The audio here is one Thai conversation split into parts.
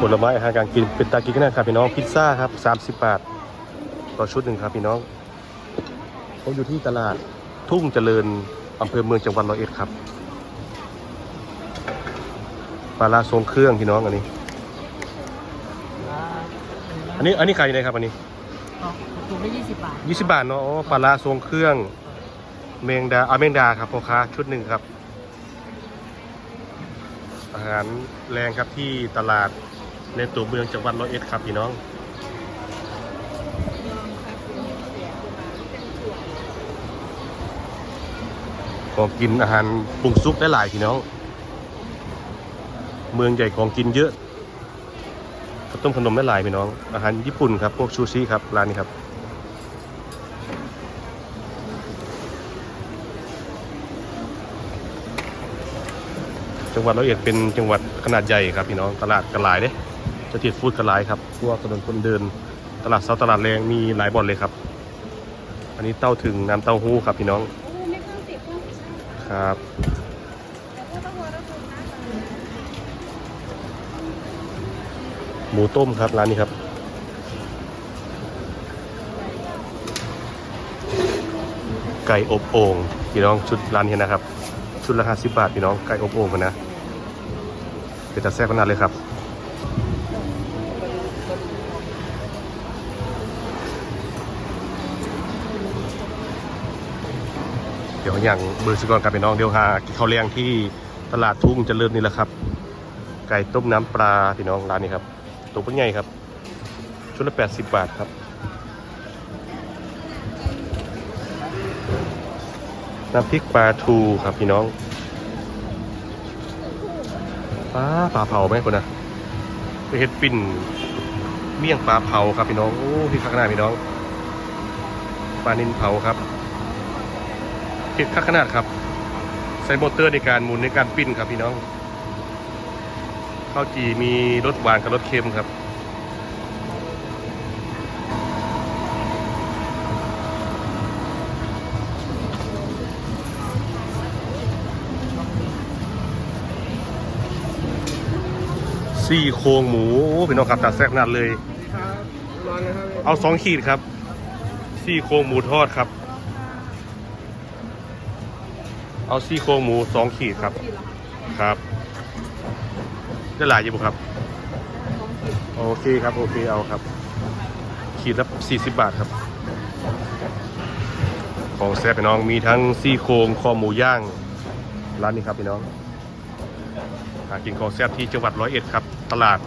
ผลไม้อาหารการกินเป็นตากินกันนะครับพี่น้องพิซซ่าครับ30 บาท ต่อชุดหนึ่งครับพี่น้องผมอยู่ที่ตลาดทุ่งเจริญอำเภอเมืองจังหวัดร้อยเอ็ดครับปลาลาทรงเครื่องพี่น้องอันนี้ อันนี้อันนี้ขายยังไงครับอันนี้ถุงละยี่สิบบาท20บาทเนาะอ๋อปลาลาทรงเครื่อง เมงดาอาเมงดาครับพ่อค้าชุดหนึ่งครับ อาหารแรงครับที่ตลาด ในตัวเมืองจังหวัดร้อยเอ็ดครับพี่น้องของกินอาหารปรุงซุปได้หลายพี่น้อง เมืองใหญ่ของกินเยอะข้าวต้มขนมได้หลายพี่น้อง อาหารญี่ปุ่นครับพวกชูชิครับร้านนี้ครับจังหวัดร้อยเอ็ดเป็นจังหวัดขนาดใหญ่ครับพี่น้องตลาดกระหลายเด้ จะติดฟู้ดกระหลายครับพวกถนนคนเดิน ตลาดเซาตลาดแรงมีหลายบ่อนเลยครับ อันนี้เต้าถึงน้ำเต้าหู้ครับพี่น้องครับหมูต้มครับร้านนี้ครับ ไก่อบโอ่งพี่น้องชุดร้านนี้นะครับ ชุดละห้าสิบบาทพี่น้องไก่อบโอ่งนนะเป็นตาแซ่บขนาดเลยครับ ดี๋ยวอย่างเบอร์สกอนกับพี่น้องเดี๋ยวหากินข้าวเลี้ยงที่ตลาดทุ่งเจริญนี่แหละครับ ไก่ต้มน้ำปลาพี่น้องร้านนี้ครับตัวเป็นไงครับ ชุดละ 80 บาทครับน้ำพริกปลาทูครับพี่น้องปลาปลาเผาไหมคนนะเห็ดปิ่นเมี่ยงปลาเผาครับพี่น้องโอ้พี่ข้างหน้าพี่น้องปลานินเผาครับ เห็ดข้าขนาดครับใช้มอเตอร์ในการหมุนในการปิ้นครับพี่น้องข้าวจีมีรสหวานกับรสเค็มครับ ซี่โครงหมูพี่น้องครับตัดแซ่บนาดเลย เอาสองขีดครับ ซี่โครงหมูทอดครับ เอาซี่โครงหมูสองขีดครับ ครับได้หลายอยู่บ่ครับ โอเคครับ โอเคเอาครับ ขีดละ40บาทครับ ของแซ่บพี่น้องมีทั้งซี่โครงคอหมูย่าง ร้านนี้ครับพี่น้องหากินของแซ่บที่จังหวัดร้อยเอ็ดครับ ตลาด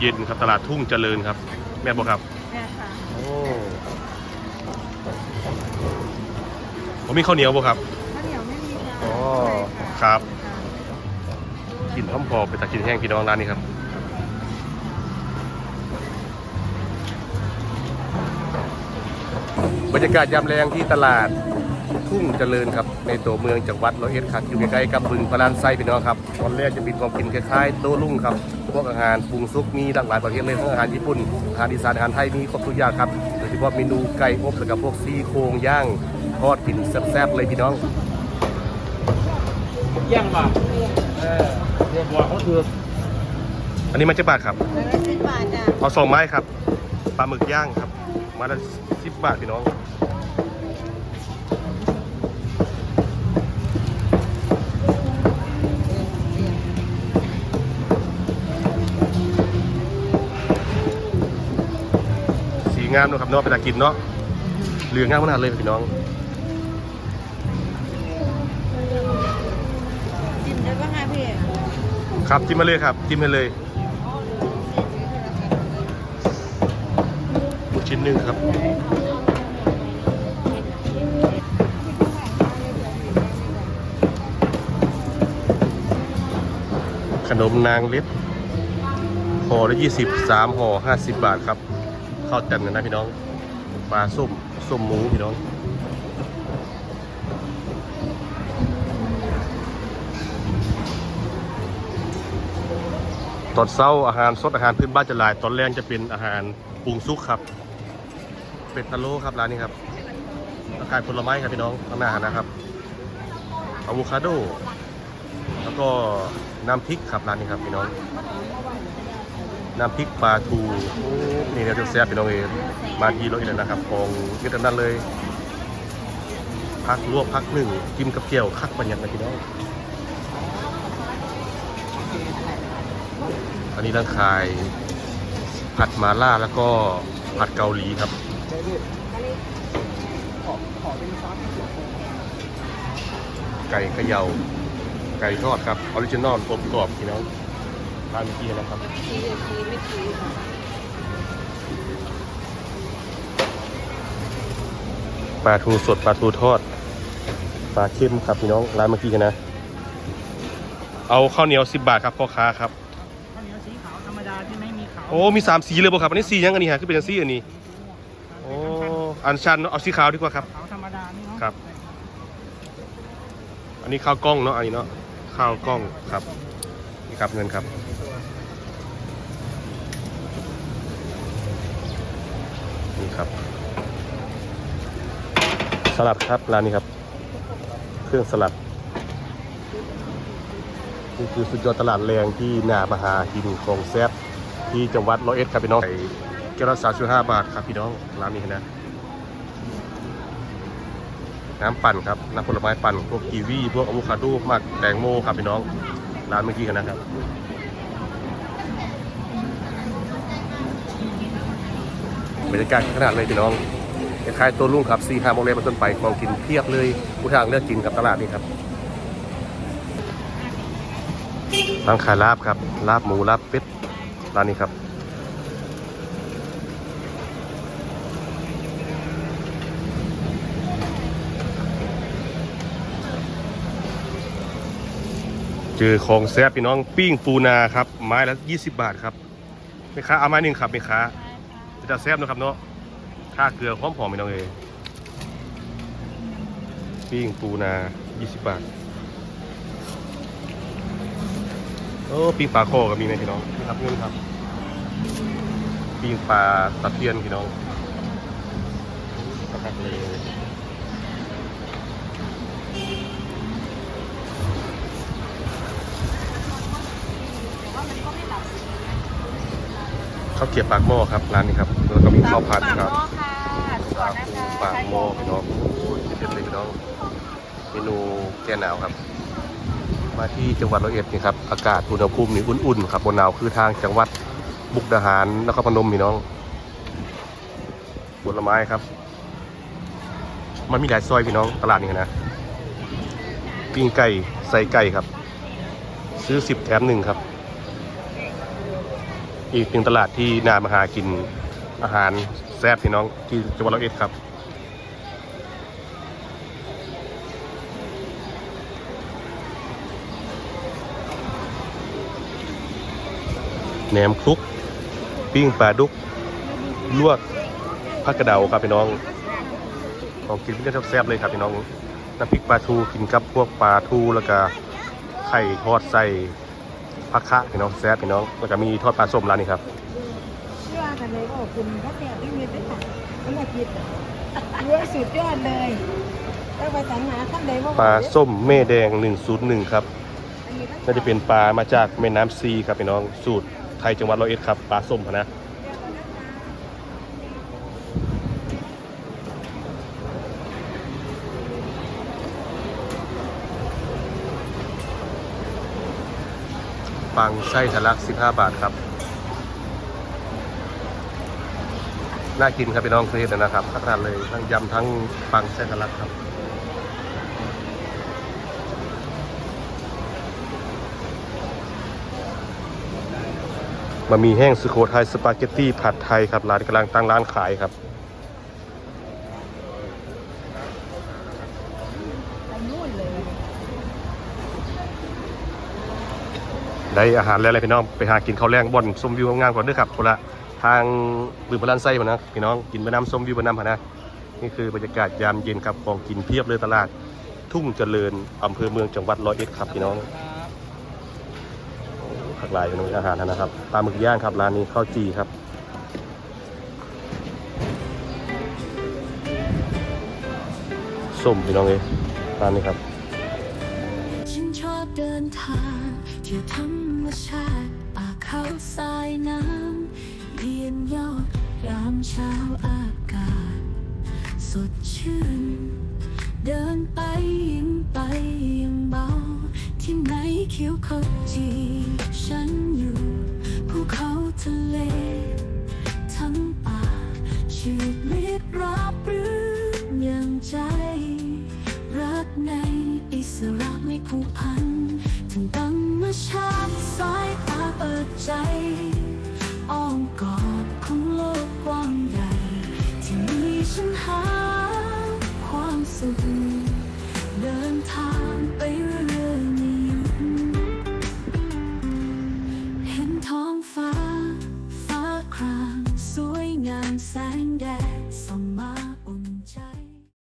เย็นครับตลาดทุ่งเจริญครับ แม่นบอกครับเนี่ยค่ะโอ้ผมมีข้าวเหนียวบ่ครับ อ๋อครับ กินพร้อมพอไปตักกินแห้งพี่น้องร้านนี้ครับบรรยากาศยามแรงที่ตลาดทุ่งเจริญครับในตัวเมืองจังหวัดร้อยเอ็ดครับอยู่ใกล้ๆกับบึงพลานไซพี่น้องครับตอนแรกจะมีของกินคล้ายๆโต้รุ่งครับพวกอาหารปรุงซุปมีหลากหลายประเภทเลยทั้งอาหารญี่ปุ่นอาหารอีสานอาหารไทยมีครบทุกอย่างครับโดยเฉพาะเมนูไก่อบแล้วก็พวกซี่โครงย่างทอดกินแซ่บๆเลยพี่น้อง เยี่ยงป่ะเออเรียกว่าเขาคืออันนี้มันจะบาทครับแล้วก็สิบบาทจ้ะเอาสองไม้ครับปลาหมึกย่างครับไมาละสิบบาทพี่น้องสีงามเนอะครับเนาะเป็นตากินเนาะเหลืองงามขนาดเลยพี่น้อง ครับจิ้มมาเลยครับจิ้มมาเลยลูกชิ้นหนึ่งครับขนมนางเล็ดห่อละยี่สิบสามห่อห้าสิบบาทครับข้าวเต็มกันนะพี่น้อง ปลาส้มส้มหมูพี่น้อง ตอนเช้าอาหารสดอาหารพื้นบ้านจะหลาย ตอนแรกจะเป็นอาหารปรุงซุกครับ เป็ดพะโล้ครับร้านนี้ครับขายผลไม้ครับพี่น้องข้างหน้านะครับอะโวคาโด แล้วก็น้ำพริกครับร้านนี้ครับพี่น้อง น้ำพริกปลาทูนี่เนี่ยจะแซ่บพี่น้องเองมาทีรถอีกแล้วนะครับของเยอะนั้นเลยพักลวกพักหนึ่งกินกับเจียวคักบัญญัตินพี่น้อง อันนี้ร่างคาย ผัดมาล่าแล้วก็ผัดเกาหลีครับ ไก่เขยาไก่ทอดครับออริจินอลอบกรอบพี่น้องร้านเมื่อกี้นะครับปลาทูสดปลาทูทอดปลาเค็มครับพี่น้องร้านเมื่อกี้นะ เอาข้าวเหนียวสิบบาทครับพ่อค้าครับ โอ้มีสามสีเลยบ่ครับอันนี้สียังอันนี้ฮะคือเป็นสีอันนี้โอ้อันชันเนอะเอาสีขาวดีกว่าครับ ขาวธรรมดานี่เนาะครับ อันนี้ข้าวกล้องเนาะอันนี้เนาะข้าวกล้องครับนี่ครับเงินครับนี่ครับสลัดครับร้านนี้ครับ เครื่องสลัดนี่คือสุดยอดตลาดแรงที่นามาหากินของแซ่บ ที่จังหวัดร้อยเอ็ดครับพี่น้องไก่แก้วละสามสิบห้าบาทครับพี่น้องร้านนี้นะ น้ำปั่นครับน้ำผลไม้ปั่นพวกกีวีพวกอะโวคาโดมากแตงโมครับพี่น้องร้านเมื่อกี้กันนะครับบรรยากาศขนาดเลยพี่น้องคล้ายตัวลุงครับสี่ห้าโมงเย็นเป็นต้นไปของกินเพียบเลยผู้ทางเลือกกินกับตลาดนี่ครับร้านขายลาบครับ ลาบหมูลาบเป็ด ร้านนี้ครับเจอของแซ่บพี่น้องปิ้งปูนาครับ ไม้ละ 20 บาทครับแม่ค้าเอาไม้หนึ่งครับแม่ค้าจะแซ่บนะครับเนาะค่าเกลือหอมๆพี่น้องเอยปิ้งปูนา 20 บาท โอ้ปิ้งปลาโคก็มีไหมพี่น้องนี่ครับเงินครับปิ้งปลาตะเพียนพี่น้องกระทักเลยข้าวเกรี๊ยวปากหม้อครับร้านนี้ครับแล้วก็มีข้าวผัดครับปากหม้อค่ะสปากดนะคะหม้อพี่น้องโอ้ยเด็ดเลยพี่น้องเมนูแก้หนาวครับ มาที่จังหวัดร้อยเอ็ดนี่ครับอากาศอุณหภูมินี่อุ่นๆครับบนหนาวคือทางจังหวัดบุกดาหารนครพนมพี่น้องผลไม้ครับ มันมีหลายซอยพี่น้องตลาดนี้นะปิ้งไก่ใส่ไก่ครับ ซื้อสิบแถมหนึ่งครับ อีกหนึ่งตลาดที่นามาหากินอาหารแซ่บพี่น้องที่จังหวัดร้อยเอ็ดครับ แหนมคลุก ปิ้งปลาดุก ลวกผักกระเดาครับพี่น้องของกินพี่ก็แซ่บๆเลยครับพี่น้องน้ำพริกปลาทูกินกับพวกปลาทูแล้วก็ไข่ทอดใส่ผักคะพี่น้องแซ่บพี่น้องแล้วก็มีทอดปลาส้มร้านนี้ครับเชื่อกันเลยว่าคุณพระแก้วที่มีเป็นผักน้ำมันกินเยอะสุดยอดเลยต้องไปสรรหาขั้นใดว่าปลาส้มแม่แดง 101 ครับน่าจะเป็นปลามาจากแม่น้ำซีครับพี่น้องสูตร ไทยจังหวัดร้อยเอ็ดครับปลาส้มนะปังไส้ทะลัก 15 บาทครับ น่ากินครับพี่น้องเคยเห็นนะครับขนาดเลยทั้งยำทั้งปังไส้ทะลักครับ บะหมี่แห้งสุโขทัยสปาเกตตี้ผัดไทยครับร้านกำลังตั้งร้านขายครับ ได้อาหารแล้วอะไรพี่น้อง ไปหากินข้าวแรงบ่อนชมวิวงามๆก่อนด้วยครับคนละทางบืนพลันไส้พนนะพี่น้องกินไปน้ำชมวิวไปน้ำพะนะนี่คือบรรยากาศยามเย็นครับของกินเพียบเลยตลาด ทุ่งเจริญอำเภอเมืองจังหวัดร้อยเอ็ดครับพี่น้อง ผักลายอยู่ในอาหารนะครับปลาหมึกย่างครับร้านนี้ข้าวจีครับส้มพี่น้องเอยร้านนี้ครับฉันชอบเดินทางที่ธรรมชาติป่าเขาเขายน้ำเยียนยอดยามเช้าอากาศ สดชื่น เดินไปยิ้มไปยังเบา ที่ไหนเขียวขจี